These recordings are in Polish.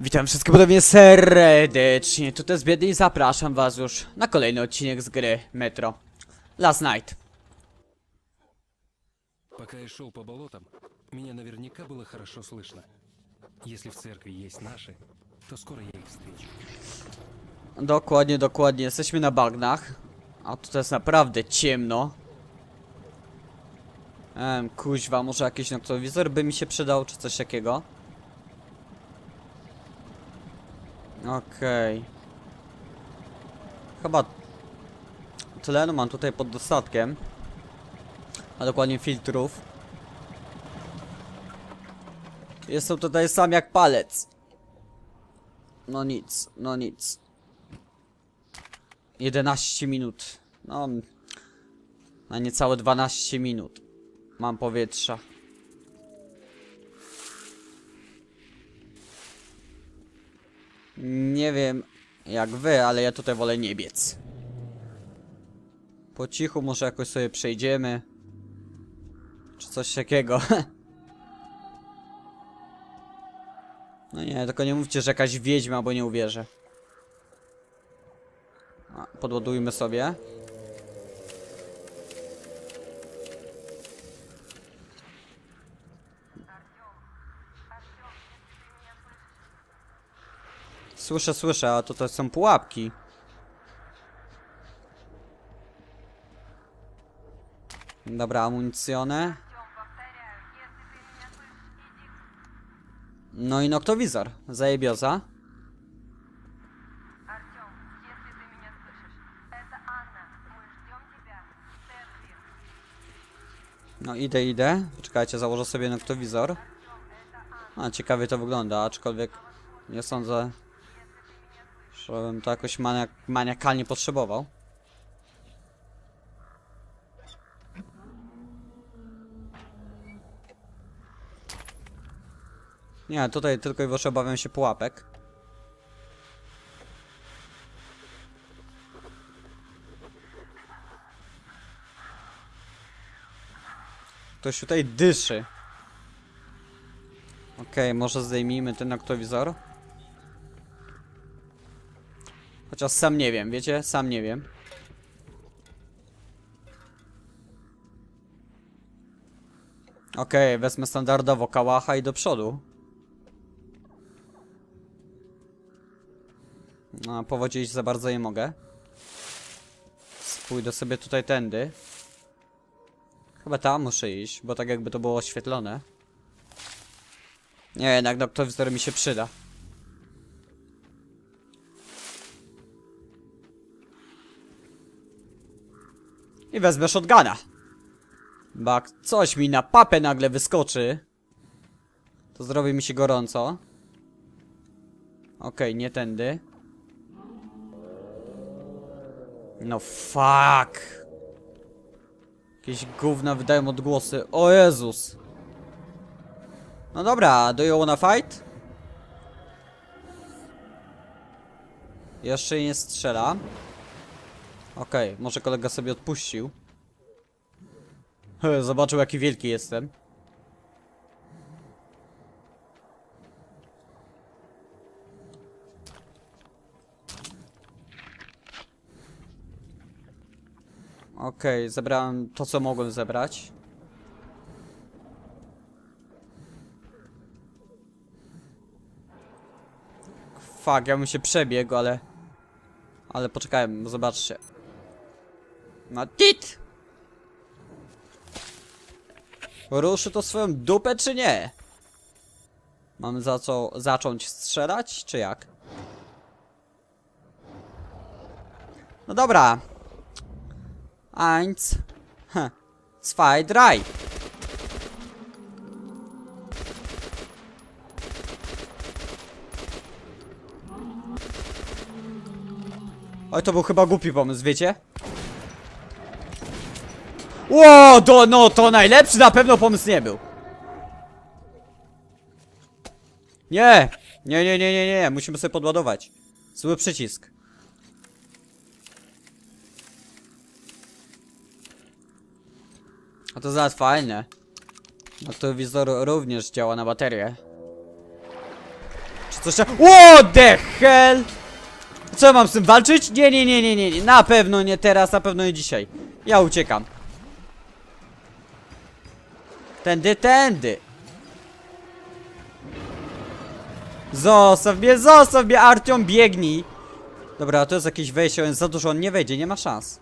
Witam wszystkich podobnie serdecznie, tutaj jest Biedy i zapraszam was już na kolejny odcinek z gry Metro Last Night. Пока я шел по болотам, меня наверняка было хорошо слышно. Если в церкви есть наши, то скоро я их встречу. Dokładnie, dokładnie, jesteśmy na bagnach. A tutaj jest naprawdę ciemno. Em, kuźwa, może jakiś noktowizor by mi się przydał, czy coś takiego. Okej. Chyba tlenu mam tutaj pod dostatkiem. A dokładnie filtrów. Jestem tutaj sam jak palec. No nic, no nic. 11 minut. No. Na niecałe 12 minut. Mam powietrza. Nie wiem jak wy, ale ja tutaj wolę nie biec. Po cichu może jakoś sobie przejdziemy. Czy coś takiego. No nie, tylko nie mówcie, że jakaś wiedźma, bo nie uwierzę. A, Podładujmy sobie. Słyszę, słyszę, a to, to są pułapki. Dobra, amunicjone. No i noktowizor. Zajebioza. No idę, idę. Poczekajcie, założę sobie noktowizor. A, ciekawie to wygląda, aczkolwiek nie sądzę, żebym to jakoś maniak maniakalnie potrzebował. Nie, tutaj tylko i wyłącznie obawiam się pułapek. Ktoś tutaj dyszy. Okej, może zdejmijmy ten noktowizor. Chociaż sam nie wiem, wiecie? Sam nie wiem. Okej, wezmę standardowo kałacha i do przodu. No, po wodzie iść za bardzo nie mogę. Pójdę sobie tutaj tędy. Chyba tam muszę iść, bo tak jakby to było oświetlone. Nie, jednak noktowizor mi się przyda. I wezmę shotguna. Bo jak coś mi na papę nagle wyskoczy, to zrobi mi się gorąco. Okej, nie tędy. No fuck. Jakieś gówna wydają odgłosy. O Jezus. No dobra, do you wanna fight? Jeszcze nie strzela. Okej, może kolega sobie odpuścił. Zobaczył jaki wielki jestem. Okej, zebrałem to co mogłem zebrać. Fuck, ja bym się przebiegł, ale... Ale poczekajmy, zobaczcie. Na tit! Ruszy to swoją dupę, czy nie? Mamy za co zacząć strzelać, czy jak? No dobra. Eins. Hm. Zwei, drei. Oj, to był chyba głupi pomysł, wiecie? Ło, to, no, to najlepszy na pewno pomysł nie był. Nie, nie, nie, nie, nie, nie, musimy sobie podładować. Zły przycisk. A to za fajne. No to wizor również działa na baterię. Czy coś tam... What the hell? Co mam z tym walczyć? Nie, nie, nie, nie, nie. Na pewno nie teraz, na pewno nie dzisiaj. Ja uciekam. Tędy, tędy. Zostaw mnie, zostaw mnie, Artiom, biegnij. Dobra, to jest jakieś wejście, on jest za dużo, on nie wejdzie, nie ma szans.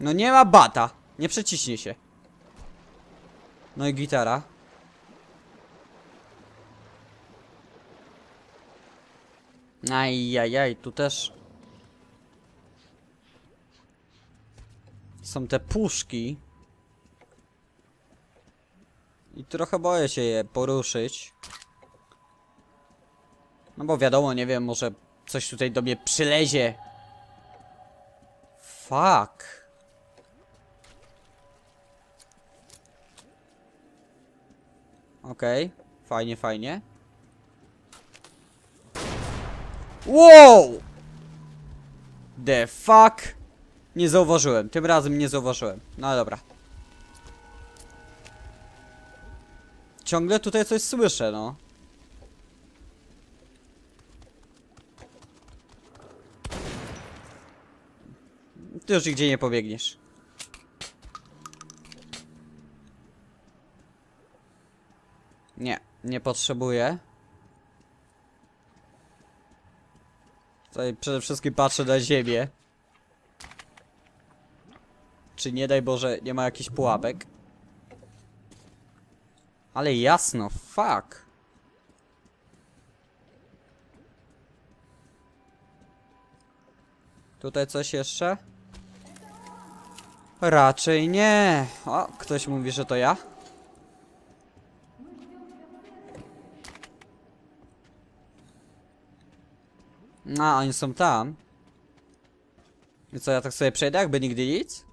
No nie ma bata. Nie przeciśnie się. No i gitara. Ajajaj, tu też są te puszki. I trochę boję się je poruszyć. No bo wiadomo, nie wiem, może coś tutaj do mnie przylezie. Fuck. Okej, fajnie, fajnie. Wow! The fuck? Nie zauważyłem, tym razem nie zauważyłem. No dobra. Ciągle tutaj coś słyszę, no. Ty już nigdzie nie pobiegniesz. Nie, nie potrzebuję. Tutaj przede wszystkim patrzę na ziemię. Czy nie daj Boże, nie ma jakichś pułapek? Ale jasno, fuck. Tutaj coś jeszcze? Raczej nie. O, ktoś mówi, że to ja? A, oni są tam. I co, ja tak sobie przejdę, jakby nigdy nic?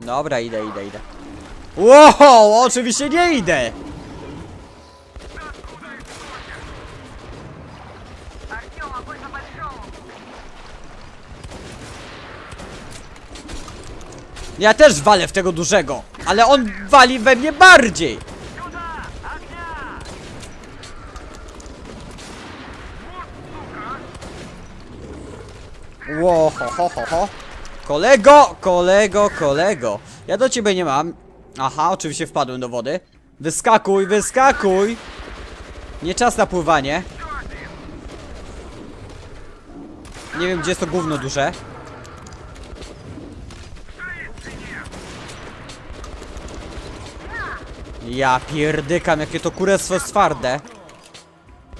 Dobra, idę, idę, idę. Wow, oczywiście nie idę! Ja też walę w tego dużego, ale on wali we mnie bardziej! Ło, ho, ho, ho, ho. Kolego, kolego, kolego. Ja do ciebie nie mam. Aha, oczywiście wpadłem do wody. Wyskakuj, wyskakuj! Nie czas na pływanie. Nie wiem, gdzie jest to gówno duże. Ja pierdykam, jakie to kurestwo jest twarde.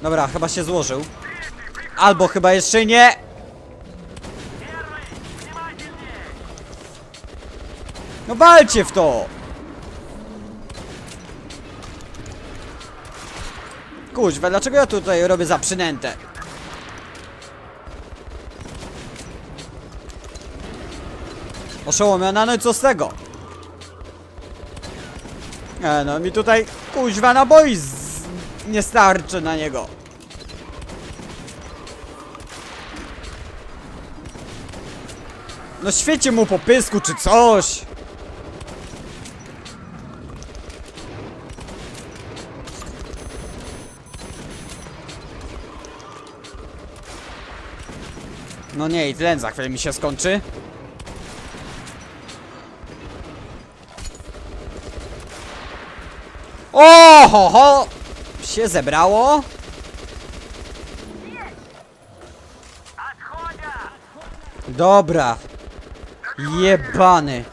Dobra, chyba się złożył. Albo chyba jeszcze nie. No walcie w to! Kuźwa, dlaczego ja tutaj robię za przynętę? Oszołomiona, no i co z tego? E, no mi tutaj kuźwa naboi z... nie starczy na niego. No świecie mu po pysku czy coś. No nie, i tlen za chwilę mi się skończy. O, ho, ho! Się zebrało. Dobra. Jebany.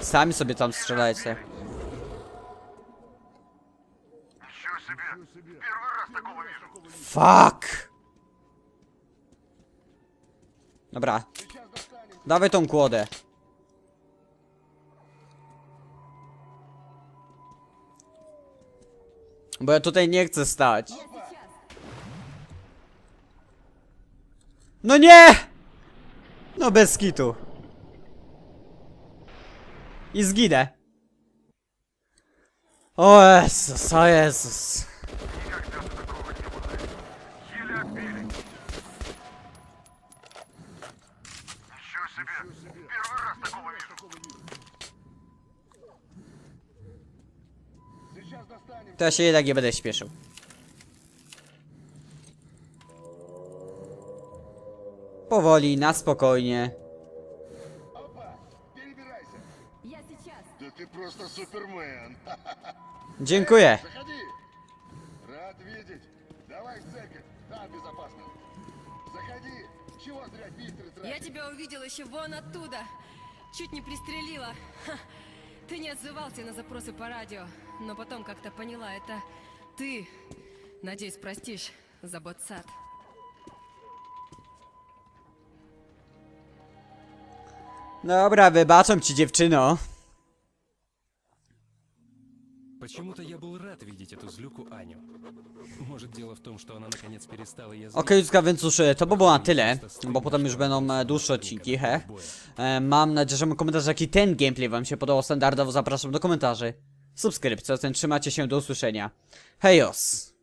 Sami sobie tam strzelajcie. Fuck. Dobra. Dawaj tą kłodę. Bo ja tutaj nie chcę stać. No nie! No bez kitu. I zginę. O Jezus, o Jezus. To ja się jednak nie będę śpieszył. Powoli, na spokojnie. Опа, перебирайся. Я сейчас. Да ты просто супермен. Dziękuję. Заходи. Рад видеть. Давай в церковь. Там безопасно. Заходи. Чего зря фильтры Я тратить? тебя увидел еще вон оттуда. Чуть не пристрелила. Ха. Ты не отзывался на запросы по радио, но потом как-то поняла, это ты. Надеюсь, простишь за ботсад. Dobra, wybaczam ci dziewczyno. Почему-то я был рад видеть эту злюку Аню. Может, дело в том, что она наконец перестала я Okej, okay, więc cóż, to by było na tyle, bo potem już będą e, dłuższe odcinki, he. E, mam nadzieję, że mój komentarz, jaki ten gameplay wam się podobał standardowo, zapraszam do komentarzy. Subskrypcji, zatem trzymacie się, do usłyszenia. Hejos!